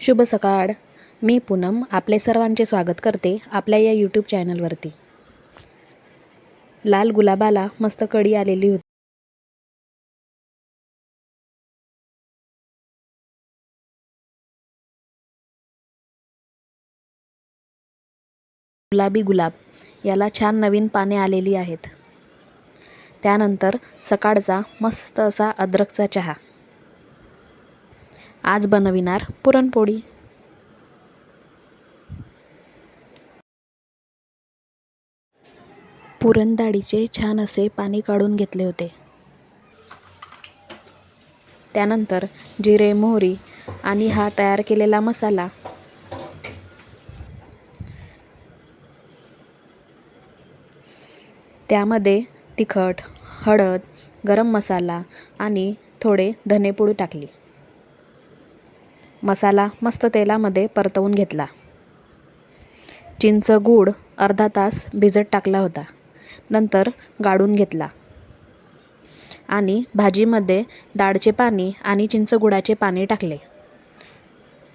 शुभ सकाळ. मी पूनम आपले सर्वांचे स्वागत करते आपल्या या यूट्यूब चॅनलवरती लाल गुलाबाला मस्त कडी आलेली होती. गुलाबी गुलाब याला छान नवीन पाने आलेली आहेत. त्यानंतर सकाळचा मस्त असा अद्रकचा चहा. आज बनविणार पुरणपोळी. पुरणडाळीचे छान असे पाणी काढून घेतले होते. त्यानंतर जिरे मोहरी आणि हा तयार केलेला मसाला. त्यामध्ये तिखट हळद गरम मसाला आणि थोडे धनेपूड टाकली. मसाला मस्त तेलामध्ये परतवून घेतला. चिंच गूळ अर्धा तास भिजत टाकला होता. नंतर गाळून घेतला. आणि भाजीमध्ये डाळचे पाणी आणि चिंचगुळाचे पाणी टाकले.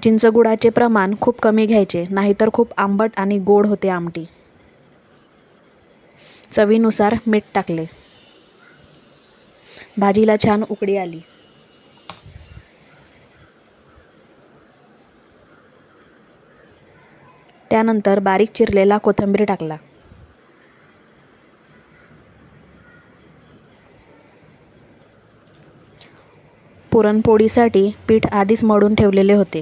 चिंचगुळाचे प्रमाण खूप कमी घ्यायचे नाहीतर खूप आंबट आणि गोड होते आमटी. चवीनुसार मीठ टाकले. भाजीला छान उकडी आली. त्यानंतर बारीक चिरलेला कोथिंबीर टाकला. पुरणपोळीसाठी पीठ आधीच मळून ठेवलेले होते.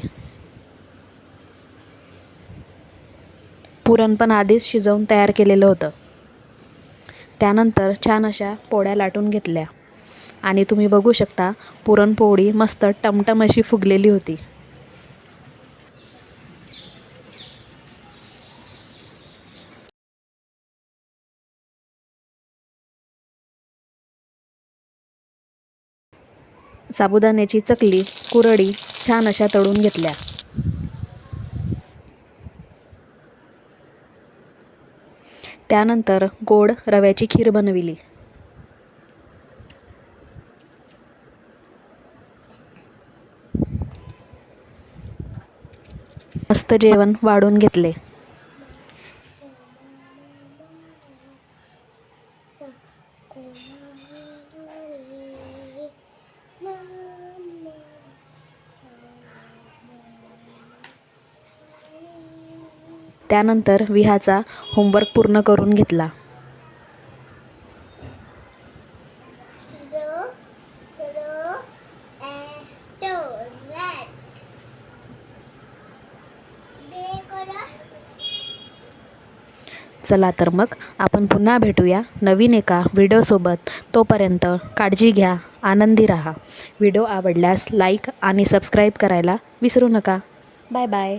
पुरण पण आधीच शिजवून तयार केलेलं होतं. त्यानंतर छान अशा पोळ्या लाटून घेतल्या. आणि तुम्ही बघू शकता पुरणपोळी मस्त टमटम अशी फुगलेली होती. साबुदाण्याची चकली कुरडी छान अशा तळून घेतल्या. त्यानंतर गोड रव्याची खीर बनविली. मस्त जेवण वाढून घेतले. त्यानंतर विहाचा होमवर्क पूर्ण करून घेतला. चला तर मग आपण पुन्हा भेटूया नवीन एका व्हिडिओसोबत तोपर्यंत काळजी घ्या आनंदी राहा. व्हिडिओ आवडल्यास लाईक आणि सबस्क्राईब करायला विसरू नका. Bye bye